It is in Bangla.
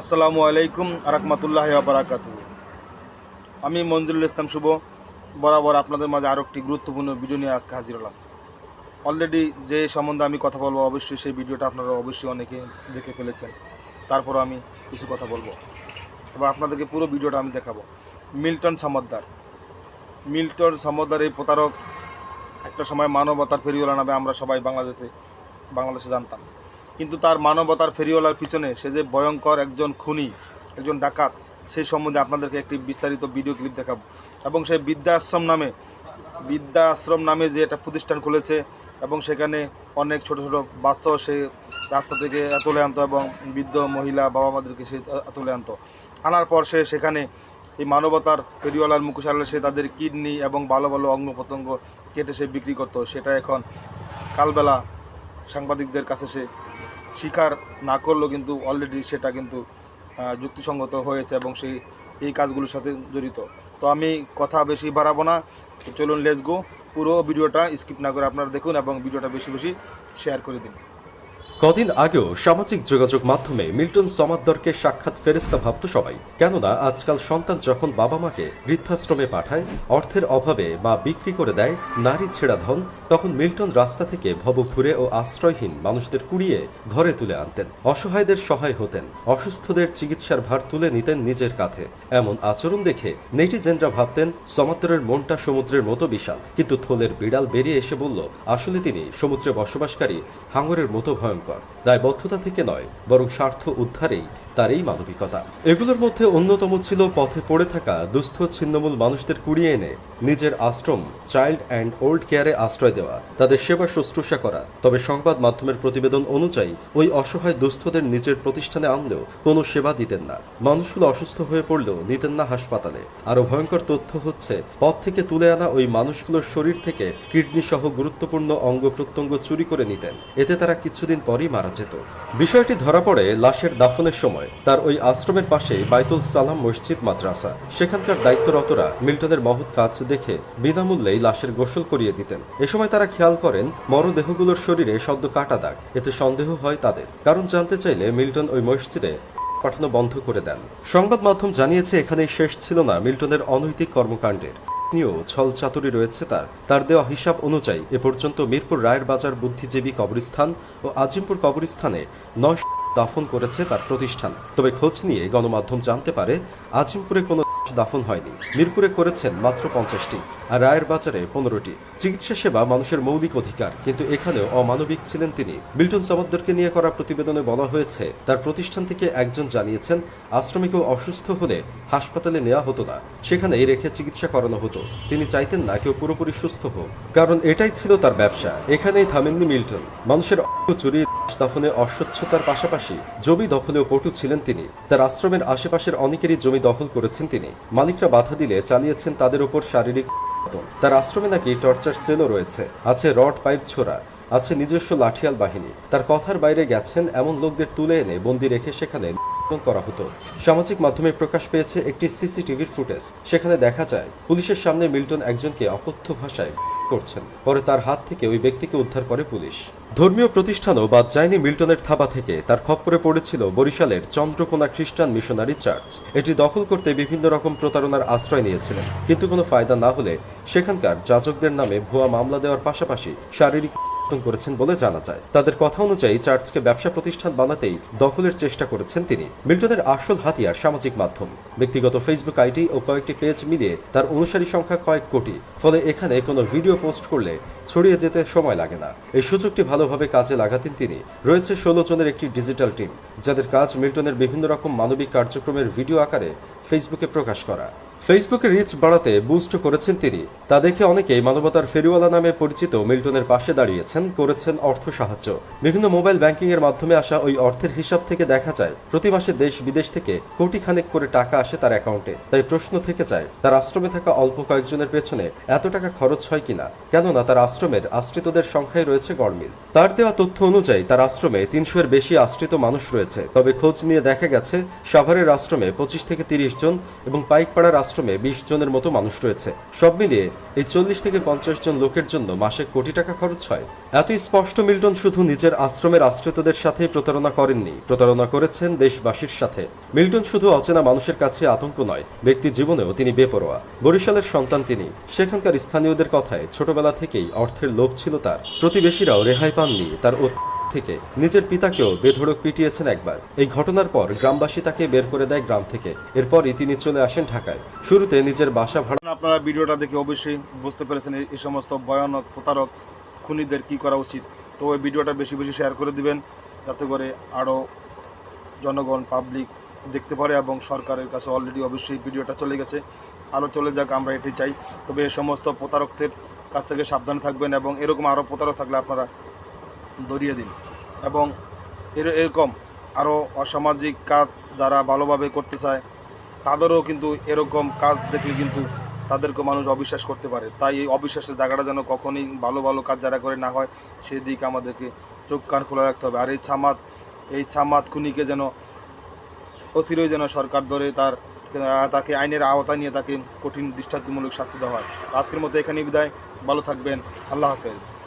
আসসালামু আলাইকুম আরহামতুল্লাহ বারাকাত আমি মঞ্জুরুল ইসলাম শুভ। বরাবর আপনাদের মাঝে আরও একটি গুরুত্বপূর্ণ ভিডিও নিয়ে আজকে হাজির হলাম। অলরেডি যে সম্বন্ধে আমি কথা বলব, অবশ্যই সেই ভিডিওটা আপনারা অবশ্যই অনেকে দেখে ফেলেছেন। তারপরও আমি কিছু কথা বলব। এবং আপনাদেরকে পুরো ভিডিওটা আমি দেখাবো। মিল্টন সামদ্দার। মিল্টন সামদ্দার এই প্রতারক একটা সময় মানবতার ফেরিওয়ালা নামে আমরা সবাই বাংলাদেশে বাংলাদেশে জানতাম। কিন্তু তার মানবতার ফেরিওয়ালার পিছনে সে যে ভয়ঙ্কর একজন খুনি, একজন ডাকাত সেই সম্বন্ধে আপনাদেরকে একটি বিস্তারিত ভিডিও ক্লিপ দেখাবো। এবং সেই বৃদ্ধা আশ্রম নামে বৃদ্ধা আশ্রম নামে যে একটা প্রতিষ্ঠান খুলেছে এবং সেখানে অনেক ছোট ছোট বাচ্চাও সে রাস্তা থেকে তুলে আনতো এবং বৃদ্ধ মহিলা বাবা মাদেরকে সে তুলে আনতো। আনার পর সে সেখানে এই মানবতার ফেরিওয়ালার মুখোশ আড়ালে সে তাদের কিডনি এবং ভালো ভালো অঙ্গ প্রত্যঙ্গ কেটে সে বিক্রি করতো। সেটা এখন কালবেলা সাংবাদিকদের কাছে সে স্বীকার না করলেও কিন্তু অলরেডি সেটা কিন্তু যুক্তিসঙ্গত হয়েছে এবং সেই, এই কাজগুলোর সাথে জড়িত। তো আমি কথা বেশি বাড়াবো না। চলুন গো পুরো ভিডিওটা স্কিপ না করে আপনারা দেখুন এবং ভিডিওটা বেশি বেশি শেয়ার করে দিন। কদিন আগেও সামাজিক যোগাযোগ মাধ্যমে মিল্টন সমাদ্দরকে সাক্ষাৎ ফেরেস্তা ভাবত সবাই। কেননা, আজকাল সন্তান যখন বাবা মাকে বৃদ্ধাশ্রমে পাঠায়, অর্থের অভাবে মা বিক্রি করে দেয়, নারী ছেড়া ধন, তখন মিল্টন রাস্তা থেকে ভবঘুরে ও আশ্রয়হীন মানুষদের কুড়িয়ে ঘরে তুলে আনতেন। অসহায়দের সহায় হতেন, অসুস্থদের চিকিৎসার ভার তুলে নিতেন নিজের কাঁধে। এমন আচরণ দেখে নেটিজেনরা ভাবতেন সমাদ্দরের মনটা সমুদ্রের মতো বিশাল কিন্তু থলের বিড়াল বেরিয়ে এসে বলল, আসলে তিনি সমুদ্রে বসবাসকারী, হাঙরের মতো ভয়ঙ্কর। দায়বদ্ধতা থেকে নয় বরং স্বার্থ উদ্ধারেই তার এই মানবিকতা। এগুলোর মধ্যে অন্যতম ছিল পথে পড়ে থাকা দুস্থ ছিন্নমূল মানুষদের কুড়িয়ে এনে, নিজের আশ্রম চাইল্ড অ্যান্ড ওল্ড কেয়ারে আশ্রয় দেওয়া, তাদের সেবা শুশ্রূষা করা। তবে সংবাদ মাধ্যমের প্রতিবেদন অনুযায়ী, ওই অসহায় দুস্থদের নিজের প্রতিষ্ঠানে আনলেও কোনো সেবা দিতেন না। মানুষগুলো অসুস্থ হয়ে পড়লেও নিতেন না হাসপাতালে। আরও ভয়ঙ্কর তথ্য হচ্ছে, পথ থেকে তুলে আনা ওই মানুষগুলোর শরীর থেকে কিডনি সহ গুরুত্বপূর্ণ অঙ্গ প্রত্যঙ্গ চুরি করে নিতেন। এতে তারা কিছুদিন পরই মারা যেত। বিষয়টি ধরা পড়ে লাশের দাফনের সময়। তার ওই আশ্রমের পাশে বাইতুল সালাম মসজিদ মাদ্রাসা। সেখানকার দায়িত্বরতরা মিল্টনের মহৎ কাজ দেখে বিনামূল্যেই লাশের গোসল করিয়ে দিতেন। এ সময় তারা খেয়াল করেন, মরদেহগুলোর শরীরে সদ্য কাটা দাগ। এতে সন্দেহ হয় তাদের। কারণ জানতে চাইলে মিল্টন ওই মসজিদে পাঠানো বন্ধ করে দেন। সংবাদ মাধ্যম জানিয়েছে, এখানেই শেষ ছিল না মিল্টনের অনৈতিক কর্মকাণ্ডের। নিয়েও ছল চাতুরি রয়েছে তার। তার দেওয়া হিসাব অনুযায়ী এ পর্যন্ত মিরপুর রায়ের বাজার বুদ্ধিজীবী কবরস্থান ও আজিমপুর কবরস্থানে নয় দাফন করেছে তার প্রতিষ্ঠান। তবে খোঁজ নিয়ে গণমাধ্যম জানতে পারে আজিমপুরে কোনো দাফন হয়নি। মিরপুরে করেছেন মাত্র পঞ্চাশটি আর রায়ের বাজারে পনেরোটি। চিকিৎসা সেবা মানুষের মৌলিক অধিকার, কিন্তু এখানেও অমানবিক ছিলেন তিনি। মিল্টন সামাদ্দরকে নিয়ে করা প্রতিবেদনে বলা হয়েছে, তার প্রতিষ্ঠান থেকে একজন জানিয়েছেন আশ্রমে কেউ অসুস্থ হলে হাসপাতালে নেওয়া হতো না, সেখানেই রেখে চিকিৎসা করানো হতো। তিনি চাইতেন না কেউ পুরোপুরি সুস্থ হোক। কারণ এটাই ছিল তার ব্যবসা। এখানেই থামেননি মিল্টন। মানুষের চুরি দাফনে অস্বচ্ছতার পাশাপাশি জমি দখলেও পটু ছিলেন তিনি। তার আশ্রমের আশেপাশের অনেকেরই জমি দখল করেছেন তিনি। মালিকরা বাধা দিলে চালিয়েছেন তাদের উপর শারীরিক তার আশ্রমে নাকি টর্চার সেলও রয়েছে। আছে রড পাইপ ছোড়া, আছে নিজস্ব লাঠিয়াল বাহিনী। তার কথার বাইরে গেছেন এমন লোকদের তুলে এনে বন্দি রেখে সেখানে করা হতো। সামাজিক মাধ্যমে প্রকাশ পেয়েছে একটি সিসিটিভির ফুটেজ। সেখানে দেখা যায়, পুলিশের সামনে মিল্টন একজনকে অকথ্য ভাষায় করছেন। পরে তার হাত থেকে ওই ব্যক্তিকে উদ্ধার করে পুলিশ। ধর্মীয় প্রতিষ্ঠানও বাদ যায়নি মিল্টনের থাবা থেকে তার খপ্পরে পড়েছিল বরিশালের চন্দ্রকোনা খ্রিস্টান মিশনারি চার্চ। এটি দখল করতে বিভিন্ন রকম প্রতারণার আশ্রয় নিয়েছিলেন। কিন্তু কোনো ফায়দা না হলে সেখানকার যাজকদের নামে ভুয়া মামলা দেওয়ার পাশাপাশি শারীরিক নির্যাতন করেছেন বলে জানা যায়। তাদের কথা অনুযায়ী চার্চকে ব্যবসা প্রতিষ্ঠান বানাতেই দখলের চেষ্টা করেছেন তিনি। মিল্টনের আসল হাতিয়ার সামাজিক মাধ্যম। ব্যক্তিগত ফেসবুক আইডি ও কয়েকটি পেজ মিলিয়ে তার অনুসারী সংখ্যা কয়েক কোটি। ফলে এখানে কোনো ভিডিও পোস্ট করলে ছড়িয়ে যেতে সময় লাগে না। এই সুযোগটি ভালোভাবে কাজে লাগাতেন তিনি। রয়েছে ষোলো জনের একটি ডিজিটাল টিম, যাদের কাজ মিল্টনের বিভিন্ন রকম মানবিক কার্যক্রমের ভিডিও আকারে ফেসবুকে প্রকাশ করা। ফেসবুকে রিচ বাড়াতে বুস্ট করেছেন তিনি। তা দেখে অনেকেই মানবতার ফেরিওয়ালা নামে পরিচিত মিল্টনের পাশে দাঁড়িয়েছেন, করেছেন অর্থ সাহায্য। বিভিন্ন মোবাইল ব্যাংকিং এর মাধ্যমে আসা ওই অর্থের হিসাব থেকে দেখা যায়, প্রতি মাসে দেশ বিদেশ থেকে কোটি খানেক করে টাকা আসে তার অ্যাকাউন্টে। তাই প্রশ্ন থেকে যায়, তার আশ্রমে থাকা অল্প কয়েকজনের পেছনে এত টাকা খরচ হয় কিনা? কেননা তার আশ্রমের আশ্রিতদের সংখ্যায় রয়েছে গড়মিল। তার দেওয়া তথ্য অনুযায়ী তার আশ্রমে তিনশো এর বেশি আশ্রিত মানুষ রয়েছে। তবে খোঁজ নিয়ে দেখা গেছে, সাভারের আশ্রমে পঁচিশ থেকে তিরিশ জন এবং পাইকপাড়ার আশ্রমে বিশ জনের মতো মানুষ রয়েছে। সব মিলিয়ে এই চল্লিশ থেকে পঞ্চাশ জন লোকের জন্য মাসে কোটি টাকা খরচ হয়। এতই স্পষ্ট মিল্টন শুধু নিজের আশ্রমের আশ্রিতদের সাথে প্রতারণা করেননি। প্রতারণা করেছেন দেশবাসীর সাথে। মিল্টন শুধু অচেনা মানুষের কাছে আতঙ্ক নয়, ব্যক্তি জীবনেও তিনি বেপরোয়া। বরিশালের সন্তান তিনি। সেখানকার স্থানীয়দের কথায় ছোটবেলা থেকেই অর্থের লোভ ছিল তার। প্রতিবেশীরাও রেহাই পাননি তার থেকে। নিজের পিতাকেও বেধড়ক পিটিয়েছেন একবার। এই ঘটনার পর গ্রামবাসী তাকে বের করে দেয় গ্রাম থেকে। এরপরই তিনি চলে আসেন ঢাকায়। শুরুতে নিজের বাসা ভাড়া আপনারা ভিডিওটা দেখে অবশ্যই বুঝতে পেরেছেন এই- সমস্ত ভয়ানক প্রতারক খুনিদের কি করা উচিত। তো ওই ভিডিওটা বেশি বেশি শেয়ার করে দিবেন, যাতে করে আরও জনগণ পাবলিক দেখতে পারে এবং সরকারের কাছে অলরেডি অবশ্যই ভিডিওটা চলে গেছে। আরও চলে যাক, আমরা এটি চাই। তবে এই সমস্ত প্রতারকদের কাছ থেকে সাবধানে থাকবেন এবং এরকম আরও প্রতারক থাকলে আপনারা ধরিয়ে দিন। এবং এর, এরকম আরও অসামাজিক কাজ যারা ভালোভাবে করতে চায়, তাদেরও কিন্তু এরকম কাজ দেখলে কিন্তু তাদেরকে মানুষ অবিশ্বাস করতে পারে। তাই এই অবিশ্বাসের জায়গাটা যেন কখনই ভালো ভালো কাজ যারা করে না হয়, সেদিকে আমাদেরকে চোখ কান খোলা রাখতে হবে। আর এই ছামাত এই ছামাত খুনিকে যেন অচিরই যেন সরকার ধরে তার, তাকে আইনের আওতায় নিয়ে তাকে কঠিন দৃষ্টান্তমূলক শাস্তি দেওয়া হয়। আজকের মতো এখানেই বিদায়। ভালো থাকবেন। আল্লাহ হাফেজ।